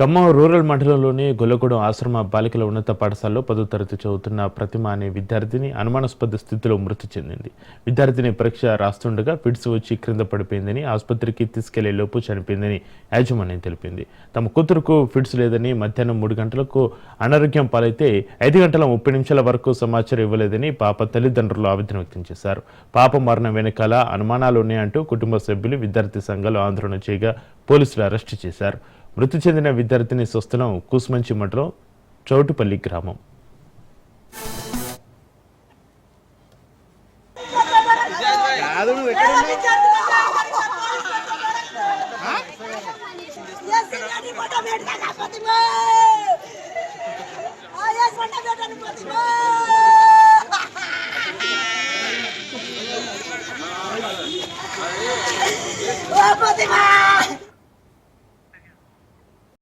Khammam rural మండలంలోని గొల్లగూడెం ఆశ్రమ బాలికల ఉన్నత పాఠశాలలో పదో తరగతి చదువుతున్న ప్రతిమ అనే విద్యార్థిని అనుమానాస్పద స్థితిలో మృతి చెందింది. విద్యార్థిని పరీక్ష రాస్తుండగా ఫిట్స్ వచ్చి క్రింద పడిపోయిందని ఆసుపత్రికి తీసుకెళ్ళే లోపు చనిపోయిందని యాజమాన్యం తెలిపింది. తమ కూతురుకు ఫిట్స్ లేదని మధ్యాహ్నం మూడు గంటలకు అనారోగ్యం పాలైతే ఐదు గంటల ముప్పై నిమిషాల వరకు సమాచారం ఇవ్వలేదని పాప తల్లిదండ్రులు ఆవేదన వ్యక్తం చేశారు. పాప మరణం వెనకాల అనుమానాలు ఉన్నాయంటూ కుటుంబ సభ్యులు విద్యార్థి సంఘాలు ఆందోళన చేయగా పోలీసులు అరెస్టు చేశారు. మృతి చెందిన విద్యార్థిని స్వస్థలం కూసుమంచి మఠలో చౌటుపల్లి గ్రామం. ప్రతిమా!